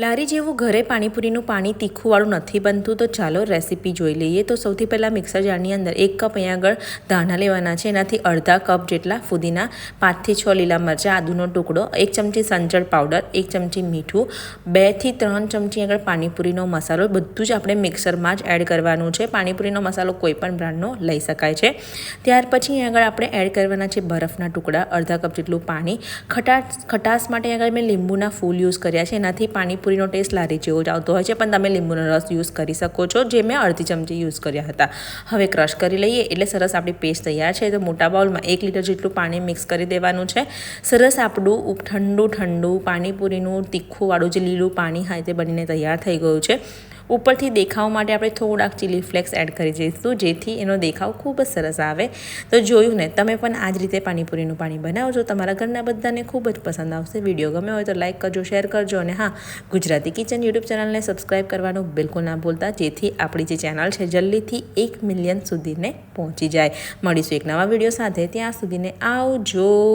લારી જેવું ઘરે પાણીપુરીનું પાણી તીખુંવાળું નથી બનતું, તો ચાલો રેસીપી જોઈ લઈએ. તો સૌથી પહેલાં મિક્સર જારની અંદર એક કપ અહીંયા આગળ ધાણા લેવાના છે. એનાથી અડધા કપ જેટલા ફુદીના, પાંચથી છ લીલા મરચાં, આદુનો ટુકડો, એક ચમચી સંચળ પાવડર, એક ચમચી મીઠું બેથી ત્રણ ચમચી આગળ પાણીપુરીનો મસાલો. બધું જ આપણે મિક્સરમાં જ એડ કરવાનું છે. પાણીપુરીનો મસાલો કોઈપણ બ્રાન્ડનો લઈ શકાય છે. ત્યાર પછી આગળ આપણે એડ કરવાના છે બરફના ટુકડા, અડધા કપ જેટલું પાણી. ખટાશ ખટાશ માટે આગળ મેં લીંબુના ફૂલ યુઝ કર્યા છે. એનાથી પાણીપુરીનો ટેસ્ટ લારી જેવો જ આવતો હોય છે, પણ તમે લીંબુનો રસ યુઝ કરી શકો છો, જે મેં અડધી ચમચી યુઝ કર્યા હતા. હવે ક્રશ કરી લઈએ, એટલે સરસ આપણી પેસ્ટ તૈયાર છે, તો મોટા બાઉલમાં એક લીટર જેટલું પાણી મિક્સ કરી દેવાનું છે. સરસ આપણું ઠંડુ ઠંડુ પાણીપુરીનું તીખુંવાળું જે લીલું પાણી હોય તે બનીને તૈયાર થઈ ગયું છે. ઉપરથી દેખાવ માટે આપણે થોડાક ચીલી ફ્લેક્સ એડ કરી જઈશું, જેથી એનો દેખાવ ખૂબ જ સરસ આવે. તો જોયું ને, તમે પણ આ જ રીતે પાણીપુરીનું પાણી બનાવજો. તમારા ઘરના બધાને ખૂબ જ પસંદ આવશે. વીડિયો ગમે હોય તો લાઇક કરજો શેર કરજો અને હા, ગુજરાતી કિચન યુટ્યુબ ચેનલને સબસ્ક્રાઈબ કરવાનું બિલકુલ ના ભૂલતા, જેથી આપણી જે ચેનલ છે જલ્દીથી એક મિલિયન સુધીને પહોંચી જાય. મળીશું એક નવા વીડિયો સાથે. ત્યાં સુધીને આવજો.